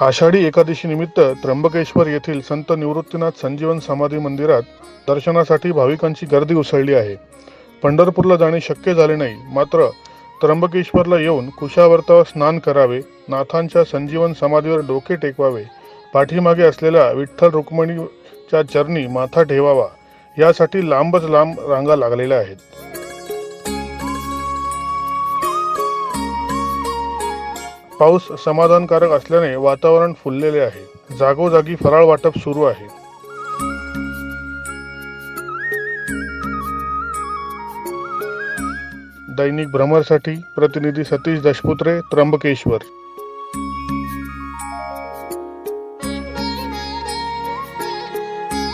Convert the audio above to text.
आषाढी एकादशीनिमित्त त्र्यंबकेश्वर येथील संत निवृत्तीनाथ संजीवन समाधी मंदिरात दर्शनासाठी भाविकांची गर्दी उसळली आहे. पंढरपूरला जाणे शक्य झाले नाही मात्र त्र्यंबकेश्वरला येऊन कुशावर्तावर स्नान करावे नाथांच्या संजीवन समाधीवर डोके टेकवावे पाठीमागे असलेल्या विठ्ठल रुक्मिणीच्या चरणी माथा ठेवावा यासाठी लांबच लांब रांगा लागलेल्या आहेत. पाऊस समाधानकारक असल्याने वातावरण फुललेले आहे. जागोजागी फराळ वाटप सुरू आहे. दैनिक भ्रमरसाठी प्रतिनिधी सतीश दशपुत्रे त्र्यंबकेश्वर